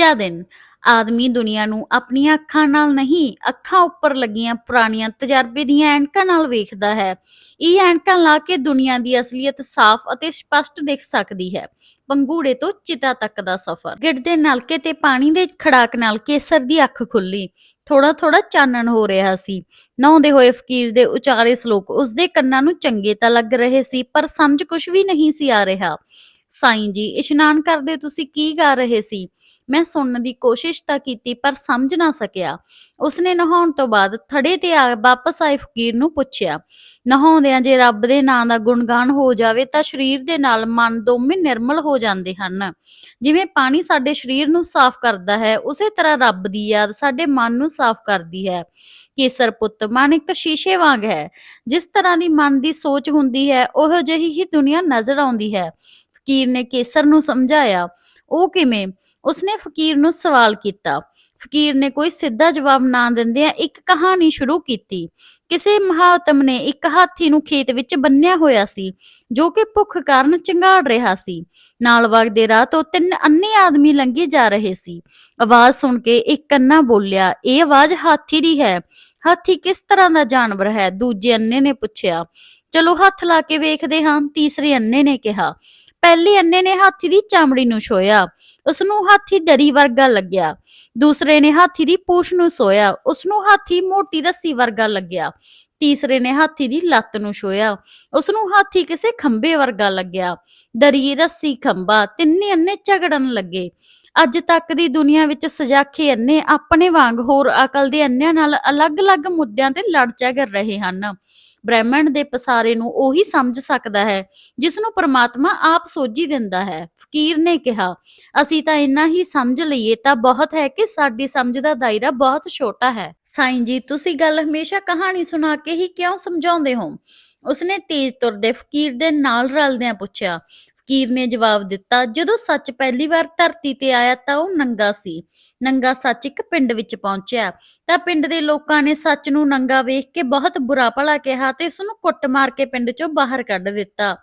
ਤੀਜਾ ਦਿਨ ਆਦਮੀ ਦੁਨੀਆ ਨੂੰ ਆਪਣੀਆਂ ਅੱਖਾਂ ਨਾਲ ਨਹੀਂ, ਅੱਖਾਂ ਉੱਪਰ ਲੱਗੀਆਂ ਪੁਰਾਣੀਆਂ ਤਜਰਬੇ ਦੀਆਂ ਐਨਕਾਂ ਨਾਲ ਵੇਖਦਾ ਹੈ। ਇਹ ਐਨਕਾਂ ਲਾ ਕੇ ਦੁਨੀਆ ਦੀ ਅਸਲੀਅਤ ਸਾਫ਼ ਅਤੇ ਸਪਸ਼ਟ ਦਿਖ ਸਕਦੀ ਹੈ। ਪੰਗੂੜੇ ਤੋਂ ਚਿਤਾ ਤੱਕ ਦਾ ਸਫ਼ਰ। ਗਿੜਦੇ ਨਲਕੇ ਤੇ ਪਾਣੀ ਦੇ ਖੜਾਕ ਨਾਲ ਕੇਸਰ ਦੀ ਅੱਖ ਖੁੱਲੀ। ਥੋੜਾ ਥੋੜਾ ਚਾਨਣ ਹੋ ਰਿਹਾ ਸੀ। ਨਹਾਉਂਦੇ ਹੋਏ ਫਕੀਰ ਦੇ ਉਚਾਰੇ ਸ਼ਲੋਕ ਉਸਦੇ ਕੰਨਾਂ ਨੂੰ ਚੰਗੇ ਤਾਂ ਲੱਗ ਰਹੇ ਸੀ, ਪਰ ਸਮਝ ਕੁਝ ਵੀ ਨਹੀਂ ਸੀ ਆ ਰਿਹਾ। ਸਾਈਂ ਜੀ, ਇਸ਼ਨਾਨ ਕਰਦੇ ਤੁਸੀਂ ਕੀ ਗਾ ਰਹੇ ਸੀ? ਮੈਂ ਸੁਣਨ ਦੀ ਕੋਸ਼ਿਸ਼ ਤਾਂ ਕੀਤੀ ਪਰ ਸਮਝ ਨਾ ਸਕਿਆ। ਉਸਨੇ ਨਹਾਉਣ ਤੋਂ ਬਾਅਦ ਥੜੇ ਤੇ ਆ ਵਾਪਸ ਆਏ ਫਕੀਰ ਨੂੰ ਪੁੱਛਿਆ, ਨਹਾਉਂਦਿਆਂ ਜੇ ਰੱਬ ਦੇ ਨਾਂ ਦਾ ਗੁਣਗਾਨ ਹੋ ਜਾਵੇ ਤਾਂ ਸਰੀਰ ਦੇ ਨਾਲ ਮਨ ਦੋਵੇਂ ਨਿਰਮਲ ਹੋ ਜਾਂਦੇ ਹਨ। ਜਿਵੇਂ ਪਾਣੀ ਸਾਡੇ ਸਰੀਰ ਨੂੰ ਸਾਫ਼ ਕਰਦਾ ਹੈ, ਉਸੇ ਤਰ੍ਹਾਂ ਰੱਬ ਦੀ ਯਾਦ ਸਾਡੇ ਮਨ ਨੂੰ ਸਾਫ਼ ਕਰਦੀ ਹੈ। ਕੇਸਰ ਪੁੱਤ, ਮਨ ਇੱਕ ਸ਼ੀਸ਼ੇ ਵਾਂਗ ਹੈ। ਜਿਸ ਤਰ੍ਹਾਂ ਦੀ ਮਨ ਦੀ ਸੋਚ ਹੁੰਦੀ ਹੈ, ਉਹ ਜਿਹੀ ਹੀ ਦੁਨੀਆ ਨਜ਼ਰ ਆਉਂਦੀ ਹੈ। ਫਕੀਰ ਨੇ ਕੇਸਰ ਨੂੰ ਸਮਝਾਇਆ, ਉਹ ਕਿਵੇਂ? ਉਸਨੇ ਫਕੀਰ ਨੂੰ ਸਵਾਲ ਕੀਤਾ। ਫਕੀਰ ਨੇ ਕੋਈ ਸਿੱਧਾ ਜਵਾਬ ਨਾ ਦਿੰਦਿਆਂ ਇੱਕ ਕਹਾਣੀ ਸ਼ੁਰੂ ਕੀਤੀ। ਕਿਸੇ ਮਹਾਤਮ ਨੇ ਇੱਕ ਹਾਥੀ ਨੂੰ ਖੇਤ ਵਿੱਚ ਬੰਨਿਆ ਹੋਇਆ ਸੀ, ਜੋ ਕਿ ਭੁੱਖ ਕਾਰਨ ਚੰਗਾੜ ਰਿਹਾ ਸੀ। ਨਾਲ ਵਗਦੇ ਰਾਹ ਤੋਂ ਤਿੰਨ ਅੰਨੇ ਆਦਮੀ ਲੰਘੇ ਜਾ ਰਹੇ ਸੀ। ਆਵਾਜ਼ ਸੁਣ ਕੇ ਇੱਕ ਅੰਨਾ ਬੋਲਿਆ, ਇਹ ਆਵਾਜ਼ ਹਾਥੀ ਦੀ ਹੈ। ਹਾਥੀ ਕਿਸ ਤਰ੍ਹਾਂ ਦਾ ਜਾਨਵਰ ਹੈ? ਦੂਜੇ ਅੰਨੇ ਨੇ ਪੁੱਛਿਆ, ਚਲੋ ਹੱਥ ਲਾ ਕੇ ਵੇਖਦੇ ਹਾਂ। ਤੀਸਰੇ ਅੰਨੇ ਨੇ ਕਿਹਾ, ਪਹਿਲੇ ਅੰਨੇ ਨੇ ਹਾਥੀ ਦੀ ਚਮੜੀ ਨੂੰ ਛੋਇਆ ਉਸ ਨੂੰ ਹਾਥੀ ਦਰੀ ਵਰਗਾ ਲੱਗਿਆ। ਦੂਸਰੇ ਨੇ ਹਾਥੀ ਦੀ ਪੂਛ ਨੂੰ ਸੋਇਆ। ਉਸ ਨੂੰ ਹਾਥੀ ਮੋਟੀ ਰੱਸੀ ਵਰਗਾ ਲੱਗਿਆ। ਤੀਸਰੇ ਨੇ ਹਾਥੀ ਦੀ ਲੱਤ ਨੂੰ ਛੋਇਆ ਉਸ ਨੂੰ ਹਾਥੀ ਕਿਸੇ ਖੰਬੇ ਵਰਗਾ ਲੱਗਿਆ। ਦਰੀ ਰੱਸੀ ਖੰਬਾ ਤਿੰਨੇ ਅੰਨੇ ਝਗੜਨ ਲੱਗੇ। ਅੱਜ ਤੱਕ ਦੀ ਦੁਨੀਆ ਵਿੱਚ ਸਜਾਖੇ ਅੰਨੇ ਆਪਣੇ ਵਾਂਗ ਹੋਰ ਅਕਲ ਦੇ ਅੰਨਿਆਂ ਨਾਲ ਅਲੱਗ-ਅਲੱਗ ਮੁੱਦਿਆਂ ਤੇ ਲੜ ਝਗੜ ਰਹੇ ਹਨ। ਬ੍ਰਹਿਮੰਡ ਦੇ ਪਸਾਰੇ ਨੂੰ ਉਹੀ ਸਮਝ ਸਕਦਾ ਹੈ, ਜਿਸ ਨੂੰ ਪਰਮਾਤਮਾ ਆਪ ਸੋਝੀ ਦਿੰਦਾ ਹੈ। ਫਕੀਰ ਨੇ ਕਿਹਾ, ਅਸੀਂ ਤਾਂ ਇੰਨਾ ਹੀ ਸਮਝ ਲਈਏ ਤਾਂ ਬਹੁਤ ਹੈ ਕਿ ਸਾਡੀ ਸਮਝ ਦਾ ਦਾਇਰਾ ਬਹੁਤ ਛੋਟਾ ਹੈ। ਸਾਈਂ ਜੀ, ਤੁਸੀਂ ਗੱਲ ਹਮੇਸ਼ਾ ਕਹਾਣੀ ਸੁਣਾ ਕੇ ਹੀ ਕਿਉਂ ਸਮਝਾਉਂਦੇ ਹੋ? ਉਸਨੇ ਤੇਜ਼ ਤੁਰਦੇ ਫਕੀਰ ਦੇ ਨਾਲ ਰਲਦਿਆਂ ਪੁੱਛਿਆ ਫਕੀਰ ਨੇ ਜਵਾਬ ਦਿੱਤਾ? ਜਦੋਂ ਸੱਚ ਪਹਿਲੀ ਵਾਰ ਧਰਤੀ ਤੇ ਆਇਆ ਤਾਂ ਉਹ ਨੰਗਾ ਸੀ। ਨੰਗਾ ਸੱਚ ਇੱਕ ਪਿੰਡ ਵਿੱਚ ਪਹੁੰਚਿਆ। ਤਾਂ ਪਿੰਡ ਦੇ ਲੋਕਾਂ ਨੇ ਸੱਚ ਨੂੰ ਨੰਗਾ ਵੇਖ ਕੇ ਬਹੁਤ ਬੁਰਾ ਭਲਾ ਕਿਹਾ ਤੇ ਉਸ ਨੂੰ ਕੁੱਟ ਮਾਰ ਕੇ ਪਿੰਡ ਚੋਂ ਬਾਹਰ ਕੱਢ ਦਿੱਤਾ।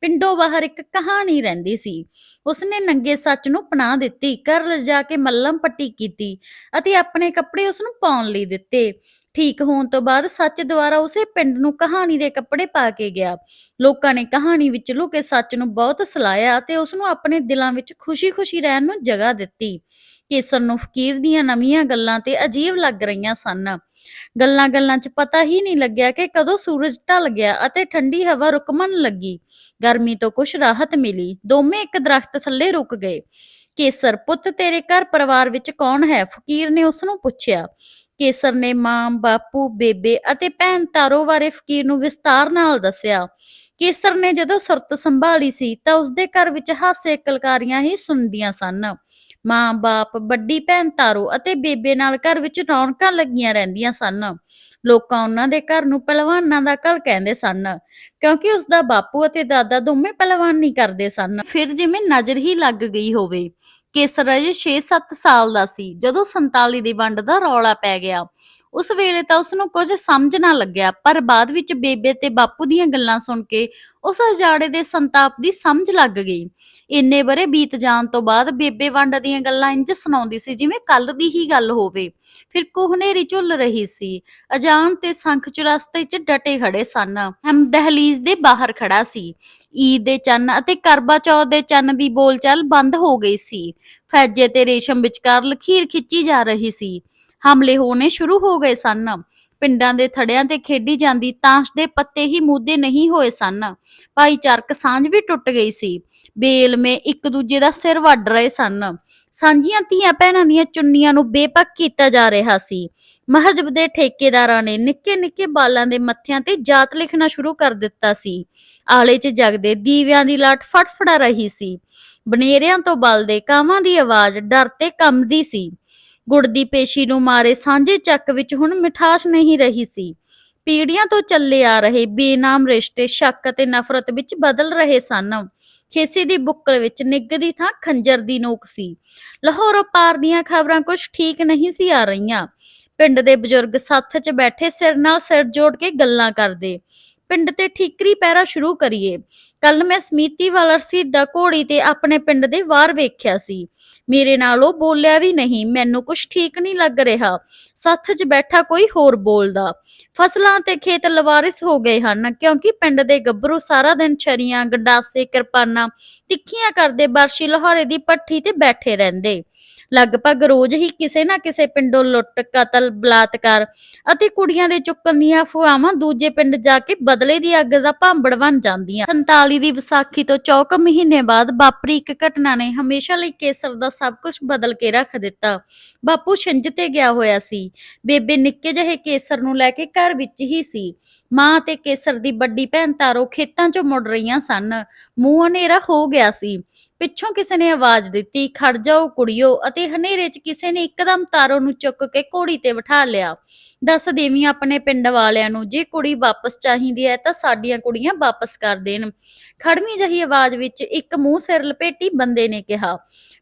ਪਿੰਡੋਂ ਬਾਹਰ ਇੱਕ ਕਹਾਣੀ ਰਹਿੰਦੀ ਸੀ। ਉਸਨੇ ਨੰਗੇ ਸੱਚ ਨੂੰ ਪਨਾਹ ਦਿੱਤੀ, ਘਰ ਲਿਜਾ ਕੇ ਮੱਲਮ ਪੱਟੀ ਕੀਤੀ ਅਤੇ ਆਪਣੇ ਕੱਪੜੇ ਉਸ ਨੂੰ ਪਾਉਣ ਲਈ ਦਿੱਤੇ। ਠੀਕ ਹੋਣ ਤੋਂ ਬਾਅਦ ਸੱਚ ਦੁਆਰਾ ਉਸੇ ਪਿੰਡ ਨੂੰ ਕਹਾਣੀ ਦੇ ਕੱਪੜੇ ਪਾ ਕੇ ਗਿਆ। ਲੋਕਾਂ ਨੇ ਕਹਾਣੀ ਵਿੱਚ ਲੁਕੇ ਸੱਚ ਨੂੰ ਬਹੁਤ ਸਲਾਇਆ ਤੇ ਉਸ ਨੂੰ ਆਪਣੇ ਦਿਲਾਂ ਵਿੱਚ ਖੁਸ਼ੀ-ਖੁਸ਼ੀ ਰਹਿਣ ਨੂੰ ਜਗ੍ਹਾ ਦਿੱਤੀ। ਕੇਸਰ ਨੂੰ ਫਕੀਰ ਦੀਆਂ ਨਵੀਆਂ ਗੱਲਾਂ ਤੇ ਅਜੀਬ ਲੱਗ ਰਹੀਆਂ ਸਨ। ਗੱਲਾਂ-ਗੱਲਾਂ 'ਚ ਪਤਾ ਹੀ ਨਹੀਂ ਲੱਗਿਆ ਕਿ ਕਦੋਂ ਸੂਰਜ ਢਲ ਗਿਆ ਅਤੇ ਠੰਡੀ ਹਵਾ ਰੁਕਮਣ ਲੱਗੀ। ਗਰਮੀ ਤੋਂ ਕੁਝ ਰਾਹਤ ਮਿਲੀ। ਦੋਵੇਂ ਇੱਕ ਦਰਖਤ ਥੱਲੇ ਰੁਕ ਗਏ। ਕੇਸਰ, ਪੁੱਤ ਤੇਰੇ ਘਰ ਪਰਿਵਾਰ ਵਿੱਚ ਕੌਣ ਹੈ? ਫਕੀਰ ਨੇ ਉਸ ਨੂੰ ਪੁੱਛਿਆ। ਕੇਸਰ ਨੇ ਮਾਂ, ਬਾਪੂ, ਬੇਬੇ ਅਤੇ ਭੈਣ ਤਾਰੋ ਬਾਰੇ ਫਕੀਰ ਨੂੰ ਵਿਸਤਾਰ ਨਾਲ ਦੱਸਿਆ। ਕੇਸਰ ਨੇ ਜਦੋਂ ਸੁਰਤ ਸੰਭਾਲੀ ਸੀ ਤਾਂ ਉਸਦੇ ਘਰ ਵਿੱਚ ਹਾਸੇ ਕਲਕਾਰੀਆਂ ਹੀ ਸੁਣਦੀਆਂ ਸਨ। ਮਾਂ, ਬਾਪ, ਵੱਡੀ ਭੈਣ ਤਾਰੋ ਅਤੇ ਬੇਬੇ ਨਾਲ ਘਰ ਵਿੱਚ ਰੌਣਕਾਂ ਲੱਗੀਆਂ ਰਹਿੰਦੀਆਂ ਸਨ। ਲੋਕਾਂ ਉਹਨਾਂ ਦੇ ਘਰ ਨੂੰ ਪਹਿਲਵਾਨਾਂ ਦਾ ਘਰ ਕਹਿੰਦੇ ਸਨ, ਕਿਉਂਕਿ ਉਸਦਾ ਬਾਪੂ ਅਤੇ ਦਾਦਾ ਦੋਵੇਂ ਪਹਿਲਵਾਨੀ ਕਰਦੇ ਸਨ। ਫਿਰ ਜਿਵੇਂ ਨਜ਼ਰ ਹੀ ਲੱਗ ਗਈ ਹੋਵੇ ਕੇਸਰ ਅਜੇ 6-7 ਸਾਲ ਦਾ ਸੀ। ਜਦੋਂ 47 ਦੀ ਵੰਡ ਦਾ ਰੌਲਾ ਪੈ ਗਿਆ ਉਸ ਵੇਲੇ ਤਾਂ ਉਸ ਨੂੰ ਕੁਝ ਸਮਝ ਨਾ ਲੱਗਿਆ, ਪਰ ਬਾਅਦ ਵਿੱਚ ਬੇਬੇ ਤੇ ਬਾਪੂ ਦੀਆਂ ਗੱਲਾਂ ਸੁਣ ਕੇ ਉਸ ਹਜ਼ਾੜੇ ਦੇ ਸੰਤਾਪ ਦੀ ਸਮਝ ਲੱਗ ਗਈ। ਇੰਨੇ ਬਰੇ ਬੀਤ ਜਾਣ ਤੋਂ ਬਾਅਦ ਬੇਬੇ ਵੰਡ ਦੀਆਂ ਗੱਲਾਂ ਇੰਜ ਸੁਣਾਉਂਦੀ ਸੀ ਜਿਵੇਂ ਕੱਲ ਦੀ ਹੀ ਗੱਲ ਹੋਵੇ। ਫਿਰ ਕੋਹਨੇਰੀ ਝੁੱਲ ਰਹੀ ਸੀ। ਅਜਾਨ ਤੇ ਸੰਖ ਚੁਰਸਤੇ 'ਚ ਡਟੇ ਖੜੇ ਸਨ। ਹਮ ਦਹਲੀਜ਼ ਦੇ ਬਾਹਰ ਖੜਾ ਸੀ। ਈਦ ਦੇ ਚੰਨ ਅਤੇ ਕਰਬਾ ਚੌਥ ਦੇ ਚੰਨ ਦੀ ਬੋਲਚਾਲ ਬੰਦ ਹੋ ਗਈ ਸੀ। ਫੈਜੇ ਤੇ ਰੇਸ਼ਮ ਵਿਚਕਾਰ ਲਖੀਰ ਖਿੱਚੀ ਜਾ ਰਹੀ ਸੀ। ਹਮਲੇ ਹੋਣੇ ਸ਼ੁਰੂ ਹੋ ਗਏ ਸਨ। ਪਿੰਡਾਂ ਦੇ ਥੜਿਆਂ ਤੇ ਖੇਡੀ ਜਾਂਦੀ ਤਾਸ਼ ਦੇ ਪੱਤੇ ਹੀ ਮੂਦੇ ਨਹੀਂ ਹੋਏ ਸਨ। ਭਾਈਚਾਰਕ ਸਾਂਝ ਵੀ ਟੁੱਟ ਗਈ ਸੀ। ਬੇਲਮੇ ਇੱਕ ਦੂਜੇ ਦਾ ਸਿਰ ਵੱਢ ਰਹੇ ਸਨ। ਸਾਂਝੀਆਂ ਧੀਆਂ ਭੈਣਾਂ ਦੀਆਂ ਚੁੰਨੀਆਂ ਨੂੰ ਬੇਪੱਕ ਕੀਤਾ ਜਾ ਰਿਹਾ ਸੀ। ਮਹਜਬ ਦੇ ਠੇਕੇਦਾਰਾਂ ਨੇ ਨਿੱਕੇ ਨਿੱਕੇ ਬਾਲਾਂ ਦੇ ਮੱਥਿਆਂ ਤੇ ਜਾਤ ਲਿਖਣਾ ਸ਼ੁਰੂ ਕਰ ਦਿੱਤਾ ਸੀ। ਆਲੇ 'ਚ ਜਗਦੇ ਦੀਵਿਆਂ ਦੀ ਲਾਟ ਫਟਫੜਾ ਰਹੀ ਸੀ। ਬਨੇਰਿਆਂ ਤੋਂ ਬਲਦੇ ਕਾਵਾਂ ਦੀ ਆਵਾਜ਼ ਡਰ ਤੇ ਕੰਬਦੀ ਸੀ। ਗੁੜ ਦੀ ਪੇਸ਼ੀ ਨੂੰ ਮਾਰੇ ਸਾਂਝੇ ਚੱਕ ਵਿੱਚ ਹੁਣ ਮਿਠਾਸ ਨਹੀਂ ਰਹੀ ਸੀ। ਪੀੜ੍ਹੀਆਂ ਤੋਂ ਚੱਲੇ ਆ ਰਹੇ ਬੇਨਾਮ ਰਿਸ਼ਤੇ ਸ਼ੱਕ ਅਤੇ ਨਫ਼ਰਤ ਵਿੱਚ ਬਦਲ ਰਹੇ ਸਨ। ਖੇਸੀ ਦੀ ਬੁੱਕਲ ਵਿੱਚ ਨਿੱਗ ਦੀ ਥਾਂ ਖੰਜਰ ਦੀ ਨੋਕ ਸੀ। ਲਾਹੌਰੋਂ ਪਾਰ ਦੀਆਂ ਖਬਰਾਂ ਕੁਝ ਠੀਕ ਨਹੀਂ ਸੀ ਆ ਰਹੀਆਂ। ਪਿੰਡ ਦੇ ਬਜ਼ੁਰਗ ਸੱਥ 'ਚ ਬੈਠੇ ਸਿਰ ਨਾਲ ਸਿਰ ਜੋੜ ਕੇ ਗੱਲਾਂ ਕਰਦੇ। ਪਿੰਡ ਤੇ ਠੀਕਰੀ ਪਹਿਰਾ ਸ਼ੁਰੂ ਕਰੀਏ। ਕੱਲ ਮੈਂ ਸਮੀਤੀ ਵਾਲਾ ਰਸੀਦਾ ਘੋੜੀ ਤੇ ਆਪਣੇ ਪਿੰਡ ਦੇ ਬਾਹਰ ਵੇਖਿਆ ਸੀ। ਮੇਰੇ ਨਾਲ ਉਹ ਬੋਲਿਆ ਵੀ ਨਹੀਂ, ਮੈਨੂੰ ਕੁਝ ਠੀਕ ਨਹੀਂ ਲੱਗ ਰਿਹਾ। ਸੱਥ 'ਚ ਬੈਠਾ ਕੋਈ ਹੋਰ ਬੋਲਦਾ। ਫਸਲਾਂ ਤੇ ਖੇਤ ਲਵਾਰਿਸ ਹੋ ਗਏ ਹਨ, ਕਿਉਂਕਿ ਪਿੰਡ ਦੇ ਗੱਭਰੂ ਸਾਰਾ ਦਿਨ ਛਰੀਆਂ, ਗੰਡਾਸੇ, ਕਿਰਪਾਨਾਂ, ਤਿੱਖੀਆਂ ਕਰਦੇ ਬਰਸ਼ੀ ਲਾਹੌਰੇ ਦੀ ਪੱਠੀ ਤੇ ਬੈਠੇ ਰਹਿੰਦੇ। ਲਗਭਗ ਰੋਜ਼ ਹੀ ਕਿਸੇ ਨਾ ਕਿਸੇ ਪਿੰਡੋਂ ਲੁੱਟ, ਕਤਲ, ਬਲਾਤਕਾਰ ਅਤੇ ਕੁੜੀਆਂ ਦੇ ਚੁੱਕਣ ਦੀਆਂ ਅਫਵਾਹਾਂ ਦੂਜੇ ਪਿੰਡ ਜਾ ਕੇ ਬਦਲੇ ਦੀ ਅੱਗ ਦਾ ਭਾਂਬੜ ਬਣ ਜਾਂਦੀਆਂ। 47 ਦੀ ਵਿਸਾਖੀ ਤੋਂ ਚੌਕ ਮਹੀਨੇ ਬਾਅਦ ਵਾਪਰੀ ਇੱਕ ਘਟਨਾ ਨੇ ਹਮੇਸ਼ਾ ਲਈ ਕੇਸਰ ਦਾ ਸਭ ਕੁਝ ਬਦਲ ਕੇ ਰੱਖ ਦਿੱਤਾ। ਬਾਪੂ ਛਿੰਝ ਤੇ ਗਿਆ ਹੋਇਆ ਸੀ। ਬੇਬੇ ਨਿੱਕੇ ਜਿਹੇ ਕੇਸਰ ਨੂੰ ਲੈ ਕੇ ਘਰ ਵਿੱਚ ਹੀ ਸੀ। ਮਾਂ ਤੇ ਕੇਸਰ ਦੀ ਵੱਡੀ ਭੈਣ ਤਾਰੋ ਖੇਤਾਂ 'ਚੋਂ ਮੁੜ ਰਹੀਆਂ ਸਨ। ਮੂੰਹ ਹਨੇਰਾ ਹੋ ਗਿਆ ਸੀ। ਪਿੱਛੋਂ ਕਿਸੇ ਨੇ ਆਵਾਜ਼ ਦਿੱਤੀ, ਖੜ ਜਾਓ ਕੁੜੀਓ, ਅਤੇ ਹਨੇਰੇ 'ਚ ਕਿਸੇ ਨੇ ਇੱਕਦਮ ਤਾਰੋ ਨੂੰ ਚੁੱਕ ਕੇ ਘੋੜੀ ਤੇ ਬਿਠਾ ਲਿਆ। ਦੱਸ ਦੇਵੀ, ਆਪਣੇ ਪਿੰਡ ਵਾਲਿਆਂ ਨੂੰ, ਜੇ ਕੁੜੀ ਵਾਪਸ ਚਾਹੀਦੀ ਹੈ, ਤਾਂ ਸਾਡੀਆਂ ਕੁੜੀਆਂ ਵਾਪਸ ਕਰ ਦੇਣ। ਖੜਵੀਂ ਜਹੀ ਆਵਾਜ਼ ਵਿੱਚ ਇੱਕ ਮੂੰਹ ਸਿਰ ਲਪੇਟੀ ਬੰਦੇ ਨੇ ਕਿਹਾ।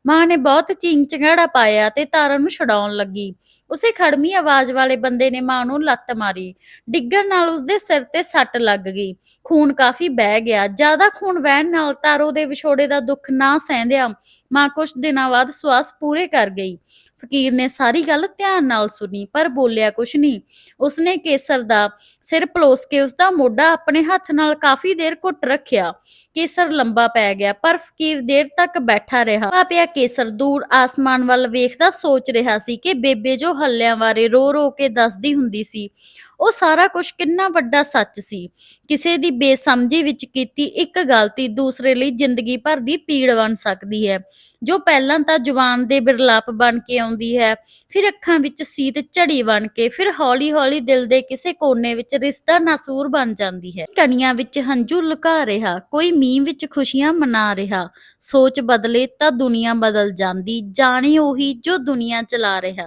ਮਾਂ ਨੇ ਬਹੁਤ ਚੀਂਗ ਚੰਗਾੜਾ ਪਾਇਆ ਤੇ ਤਾਰਾ ਨੂੰ ਛਡਾਉਣ ਲੱਗੀ। ਉਸੇ ਖੜਮੀ ਆਵਾਜ਼ ਵਾਲੇ ਬੰਦੇ ਨੇ ਮਾਂ ਨੂੰ ਲੱਤ ਮਾਰੀ। ਡਿੱਗਣ ਨਾਲ ਉਸਦੇ ਸਿਰ ਤੇ ਸੱਟ ਲੱਗ ਗਈ। ਖੂਨ ਕਾਫੀ ਬਹਿ ਗਿਆ। ਜ਼ਿਆਦਾ ਖੂਨ ਵਹਿਣ ਨਾਲ ਤਾਰੋ ਦੇ ਵਿਛੋੜੇ ਦਾ ਦੁੱਖ ਨਾ ਸਹਿੰਦਿਆਂ ਮਾਂ ਕੁਝ ਦਿਨਾਂ ਬਾਅਦ ਸਵਾਸ ਪੂਰੇ ਕਰ ਗਈ। ਫਕੀਰ ਨੇ ਸਾਰੀ ਗੱਲ ਧਿਆਨ ਨਾਲ ਸੁਣੀ, ਪਰ ਬੋਲਿਆ ਕੁਛ ਨਹੀਂ। ਉਸਨੇ ਕੇਸਰ ਦਾ ਸਿਰ ਪਲੋਸ ਕੇ ਉਸਦਾ ਮੋਢਾ ਆਪਣੇ ਹੱਥ ਨਾਲ ਕਾਫੀ ਦੇਰ ਘੁੱਟ ਰੱਖਿਆ। ਕੇਸਰ ਲੰਬਾ ਪੈ ਗਿਆ, ਪਰ ਫਕੀਰ ਦੇਰ ਤੱਕ ਬੈਠਾ ਰਿਹਾ। ਆ ਪਿਆ ਕੇਸਰ ਦੂਰ ਆਸਮਾਨ ਵੱਲ ਵੇਖਦਾ ਸੋਚ ਰਿਹਾ ਸੀ ਕਿ ਬੇਬੇ ਜੋ ਹੱਲਿਆਂ ਬਾਰੇ ਰੋ ਰੋ ਕੇ ਦੱਸਦੀ ਹੁੰਦੀ ਸੀ ਉਹ ਸਾਰਾ ਕੁਝ ਕਿੰਨਾ ਵੱਡਾ ਸੱਚ ਸੀ। ਕਿਸੇ ਦੀ ਬੇਸਮਝੀ ਵਿੱਚ ਕੀਤੀ ਇੱਕ ਗਲਤੀ ਦੂਸਰੇ ਲਈ ਜ਼ਿੰਦਗੀ ਭਰ ਦੀ ਪੀੜ ਬਣ ਸਕਦੀ ਹੈ। ਜੋ ਪਹਿਲਾਂ ਤਾਂ ਜ਼ੁਬਾਨ ਦੇ ਬਿਰਲਾਪ ਬਣ ਕੇ ਆਉਂਦੀ ਹੈ, ਫਿਰ ਅੱਖਾਂ ਵਿੱਚ ਸੀਤ ਝੜੀ ਬਣ ਕੇ, ਫਿਰ ਹੌਲੀ-ਹੌਲੀ ਦਿਲ ਦੇ ਕਿਸੇ ਕੋਨੇ ਵਿੱਚ ਰਿਸ਼ਤਾ ਨਾਸੂਰ ਬਣ ਜਾਂਦੀ ਹੈ। ਕਣੀਆਂ ਵਿੱਚ ਹੰਝੂ ਲੁਕਾ ਰਿਹਾ, ਕੋਈ ਮੀਂਹ ਵਿੱਚ ਖੁਸ਼ੀਆਂ ਮਨਾ ਰਿਹਾ, ਸੋਚ ਬਦਲੇ ਤਾਂ ਦੁਨੀਆ ਬਦਲ ਜਾਂਦੀ, ਜਾਣੇ ਉਹੀ ਜੋ ਦੁਨੀਆ ਚਲਾ ਰਿਹਾ।